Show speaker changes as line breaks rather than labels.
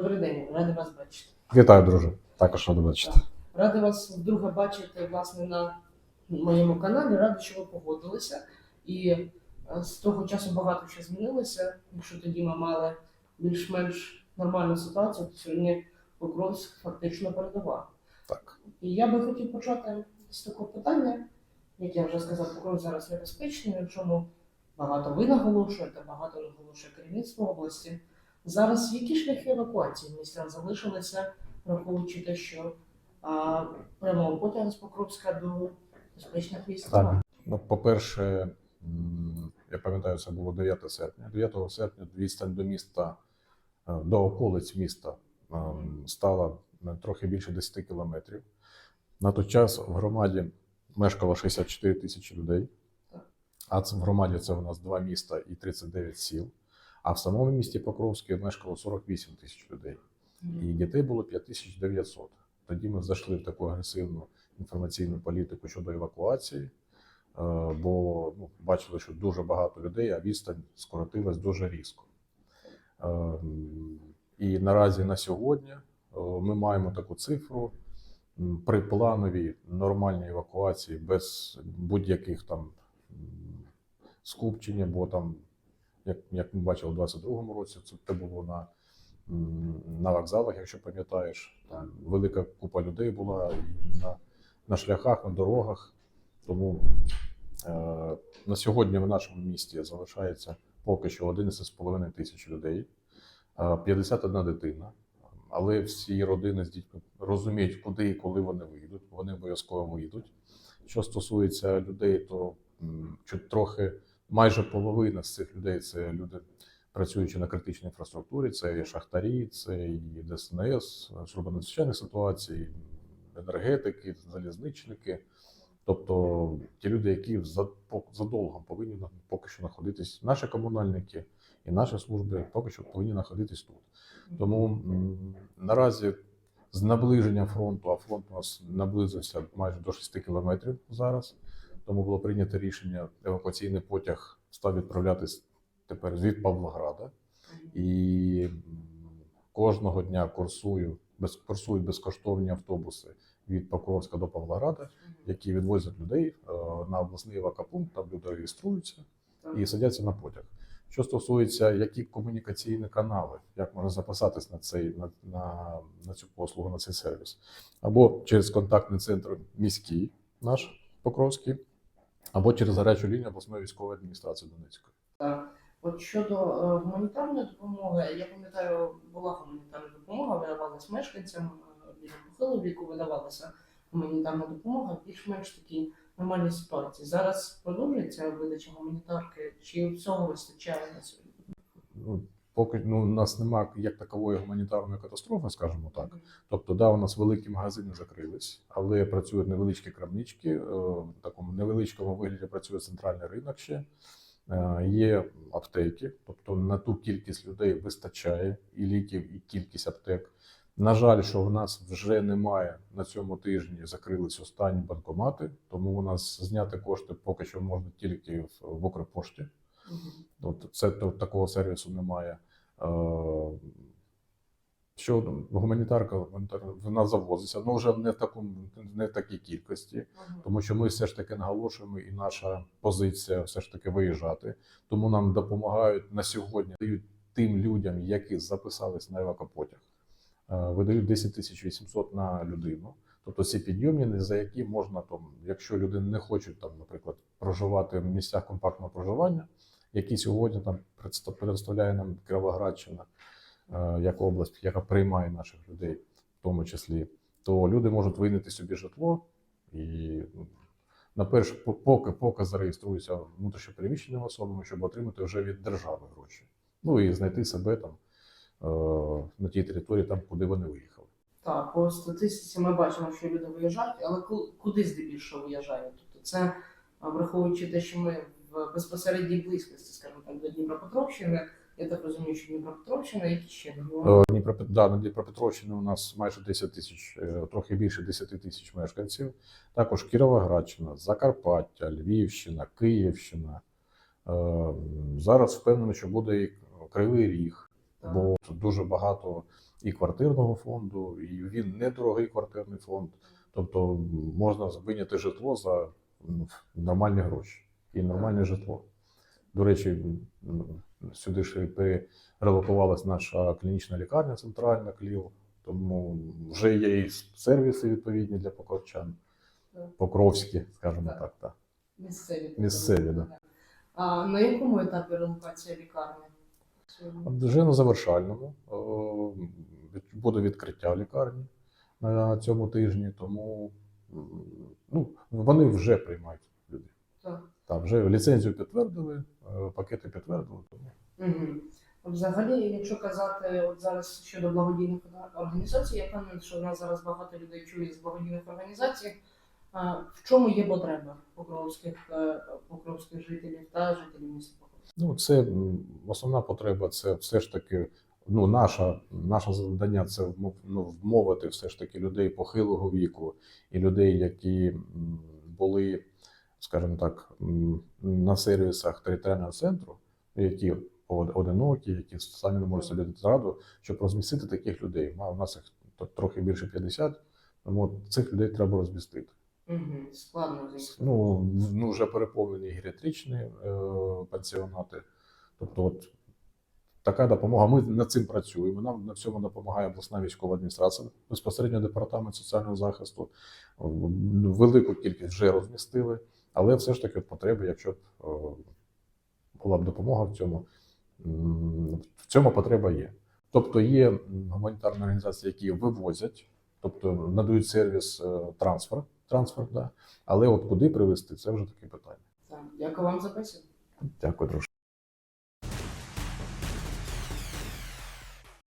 Добрий день, радий вас бачити.
Вітаю, друже. Також рада бачити.
Радий вас вдруге бачити власне на моєму каналі. Радий, що ви погодилися. І е, з того часу багато що змінилося. Якщо тоді ми мали більш-менш нормальну ситуацію, то сьогодні Покровськ фактично передова.
Так.
І я би хотів почати з такого питання, як я вже сказав, Покровськ зараз небезпечний, на чому багато ви наголошуєте, багато наголошує керівництво області. Зараз які шляхи евакуації в містах залишилися, враховуючи те, що а, прямого потяг з Покровська до безпечних міст.
Так. Ну, по-перше, я пам'ятаю, це було 9 серпня. 9 серпня відстань до міста, е, до околиць міста ем, стала е, трохи більше 10 кілометрів. На той час в громаді мешкало 64 тисячі людей. А в громаді це у нас два міста і 39 сіл. А в самому місті Покровське мешкало 48 тисяч людей. і дітей було 5900. Тоді ми зайшли в таку агресивну інформаційну політику щодо евакуації, е, бо ну, бачили, що дуже багато людей, а відстань скоротилась дуже різко. Е, І наразі на сьогодні е, ми маємо таку цифру при плановій нормальній евакуації без будь-яких там скупчень, бо там, як, як ми бачили у 2022 році, це це було на на вокзалах, якщо пам'ятаєш, там велика купа людей була на, на шляхах, на дорогах. Тому е, на сьогодні в нашому місті залишається поки що 11,5 тисяч людей, е, 51 дитина. Але всі родини з дітьми розуміють, куди і коли вони вийдуть. Вони обов'язково вийдуть. Що стосується людей, то чуть трохи майже половина з цих людей це люди працюючи на критичній інфраструктурі, це і шахтарі, це і ДСНС, служба надзвичайних ситуацій, енергетики, залізничники. Тобто ті люди, які задовго повинні поки що знаходитись, наші комунальники і наші служби поки що повинні знаходитись тут. Тому наразі з наближенням фронту, а фронт у нас наблизився майже до 6 кілометрів зараз. Тому було прийнято рішення евакуаційний потяг став відправлятись тепер від Павлограда. І кожного дня курсую, без, курсують безкоштовні автобуси від Покровська до Павлограда, які відвозять людей е, на обласний евакопункт, там люди реєструються і садяться на потяг. Що стосується, які комунікаційні канали, як можна записатись на цей на, на, на цю послугу, на цей сервіс, або через контактний центр міський наш Покровський, або через гарячу лінію обласної військової адміністрації Донецької.
Так. От щодо е, гуманітарної допомоги, я пам'ятаю, була гуманітарна допомога, видавалась мешканцям е, біля похилого віку, видавалася гуманітарна допомога більш-менш такій нормальній ситуації. Зараз продовжується видача гуманітарки, чи всього вистачає на сьогодні?
Поки ну, у нас немає як такової гуманітарної катастрофи, скажімо так. Тобто, да, у нас великі магазини закрились, але працюють невеличкі крамнички. е, В такому невеличкому вигляді працює центральний ринок ще. Е, Є аптеки, тобто на ту кількість людей вистачає і ліків, і кількість аптек. На жаль, що в нас вже немає на цьому тижні, закрились останні банкомати, тому у нас зняти кошти поки що можна тільки в, в Укрпошті. От це такого сервісу немає. Е, Що гуманітарка гуманітарка, вона завозиться, ну вже не в такому, не в такій кількості, тому що ми все ж таки наголошуємо, і наша позиція все ж таки виїжджати. Тому нам допомагають на сьогодні, дають тим людям, які записались на евакопотяг, е, видають 10 тисяч 800 на людину. Тобто ці підйомні, за які можна там, якщо люди не хочуть там, наприклад, проживати в місцях компактного проживання, які сьогодні там предста- представляє нам Кіровоградщина е, як область, яка приймає наших людей, в тому числі, то люди можуть винайти собі житло і ну, на перш по- поки, поки зареєструються внутрішньопереміщеними особами, щоб отримати вже від держави гроші. Ну і знайти себе там е, на тій території, там, куди вони виїхали.
Так, по статистиці ми бачимо, що люди виїжджають, але ку- куди здебільшого виїжджають? Тобто це враховуючи те, що ми в безпосередній близькості, скажімо так, до Дніпропетровщини. Я так розумію, що Дніпропетровщина, які ще?
Е, Дніпропет... да, на Дніпропетровщині у нас майже 10 тисяч, е, трохи більше 10 тисяч мешканців. Також Кіровоградщина, Закарпаття, Львівщина, Київщина. Е, Зараз впевнений, що буде і Кривий Ріг.
Так.
бо дуже багато і квартирного фонду, і він недорогий квартирний фонд. Тобто можна виняти житло за нормальні гроші і нормальне житло. До речі, сюди ж і наша клінічна лікарня центральна КЛІЛ, тому вже є і сервіси відповідні для покровчан, покровські, скажімо
Так.
так.
Місцеві.
Місцеві, да.
А на якому етапі релокація лікарні?
Вже на завершальному буде відкриття лікарні на цьому тижні, тому ну, вони вже приймають людей.
Так.
Так, вже ліцензію підтвердили, е, пакети підтвердили. Тому
Угу. Взагалі, якщо казати от зараз щодо благодійних організацій, я певна, що в нас зараз багато людей чує з благодійних організацій. В чому є потреба покровських, е, покровських жителів та жителів міста Покровська?
ну, це основна потреба це все ж таки. Ну, наша, наше завдання це ну, вмовити все ж таки людей похилого віку і людей, які були, скажімо так, на сервісах територіального центру, які од- одинокі, які самі не можуть собі дати раду, щоб розмістити таких людей. У нас їх трохи більше 50, тому цих людей треба розмістити.
Угу. Складно.
Ну, ну вже переповнені геріатричні е, пансіонати. Тобто, от така допомога. Ми над цим працюємо. Нам на цьому допомагає обласна військова адміністрація, безпосередньо департамент соціального захисту. Велику кількість вже розмістили, але все ж таки от потреби, якщо е, була б допомога в цьому, в цьому потреба є. Тобто є гуманітарні організації, які вивозять, тобто надають сервіс е, трансфер, трансфер, да. але от куди привезти, це вже таке питання.
Так. Дякую вам за бесіду.
Дякую, друже.